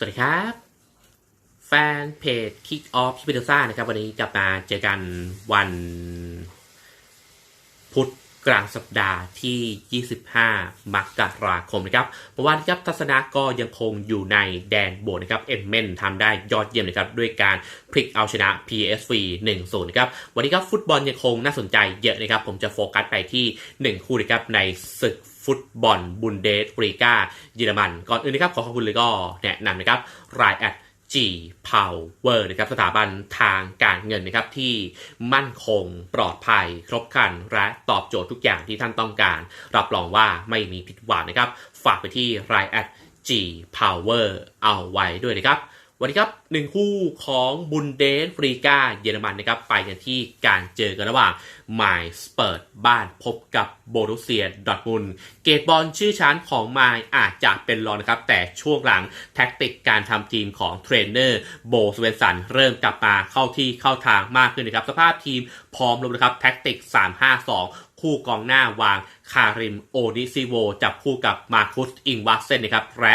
สวัสดีครับ แฟนเพจ Kick Off สปิเดซ่านะครับ วันนี้กลับมาเจอกันวันพุธ กลางสัปดาห์ที่ 25 มกราคมนะครับเมื่อวานครับทัศนะก็ยังคงอยู่ในแดนโบวกนะครับเอ็มเมนทำได้ยอดเยี่ยมนะครับด้วยการพลิกเอาชนะ PSV 1-0นะครับวันนี้ครับฟุตบอลยังคงน่าสนใจเยอะนะครับ ผมจะโฟกัสไปที่ 1 คู่นะครับในศึกฟุตบอลบุนเดสบรีกาเยอรมัน ก่อนอื่นนะครับ ขอขอบคุณเลยก็แนะนำนะครับรายแอด G Power นะครับสถาบันทางการเงินนะครับที่มั่นคงปลอดภัย ครบครัน และตอบโจทย์ทุกอย่างที่ท่านต้องการ รับรองว่าไม่มีผิดหวังนะครับ ฝากไปที่รายแอด G Power เอาไว้ด้วยนะครับ วันนี้ครับหนึ่งคู่ของบุนเดสฟรีกาเยอรมันนะครับไปกันที่การเจอกันระหว่างไมล์สเปิดบ้านพบกับโบรุเซียดอทมุนเกตบอลชื่อชั้นของไมอาจจะเป็นรองนะครับ แต่ช่วงหลังแท็กติกการทำทีมของเทรนเนอร์โบสเวนสันเริ่มกลับมาเข้าที่เข้าทางมากขึ้นนะครับ สภาพทีมพร้อมลงนะครับแท็กติก 3-5-2 คู่กองหน้าวาง คาริมโอดิซิโวจับคู่กับมาคุสอิงวัตเซนนะครับและ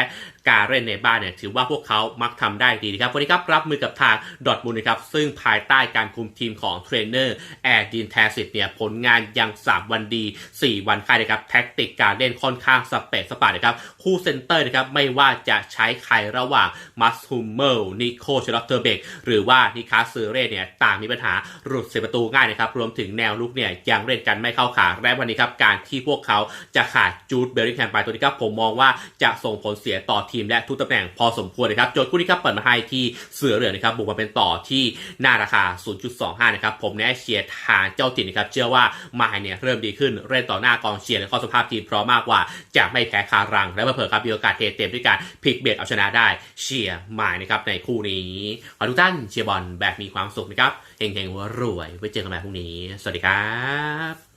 การเล่นในบ้านเนี่ยถือว่าพวกเขามักทำได้ดีนะครับวันนี้ครับรับมือกับทางดอทมุนด์นะครับซึ่งภายใต้การคุมทีมของเทรนเนอร์แอร์ดินแทสิตเนี่ยผลงานยัง 3 วันดี 4 วันค่ายนะครับแท็กติกการเล่นค่อนข้างสเปซสปานะครับคู่เซนเตอร์นะครับไม่ว่าจะใช้ใครระหว่างมัสฮูมเมลนิโคชลอตเตอร์เบกหรือว่านิคาเซเร่เนี่ยต่างมีปัญหาหลุดเสียประตูง่ายนะครับรวมถึงแนวลุกเนี่ยยังเล่นกันไม่เข้าขาและวันนี้ครับการที่พวกเขาจะขาดจูดเบลลิงแฮมไปตัวนี้ครับผมมองว่าจะส่งผลเสียต่อทีมและทุกตำแหน่งพอสมควรนะครับโจทย์คู่นี้ครับเปิดมาให้ที่เสือเหลืองนะครับบุกมาเป็นต่อที่หน้าราคา 0.25 นะครับผมแนะเชียร์ทางเจ้าถิ่นนะครับเชื่อว่ามาเนี่ยเริ่มดีขึ้นเล่นต่อหน้ากองเชียร์และข้อสภาพทีมพร้อมมากกว่าจะไม่แพ้คารัง และเผื่อครับมีโอกาสเทเต็มด้วยการพลิกเบียดเอาชนะได้เชียร์มานะครับในคู่นี้ขอทุกท่านเชียร์บอลแบบมีความสุขนะครับเฮงๆรวยไว้เจอกันใหม่พรุ่งนี้ สวัสดีครับ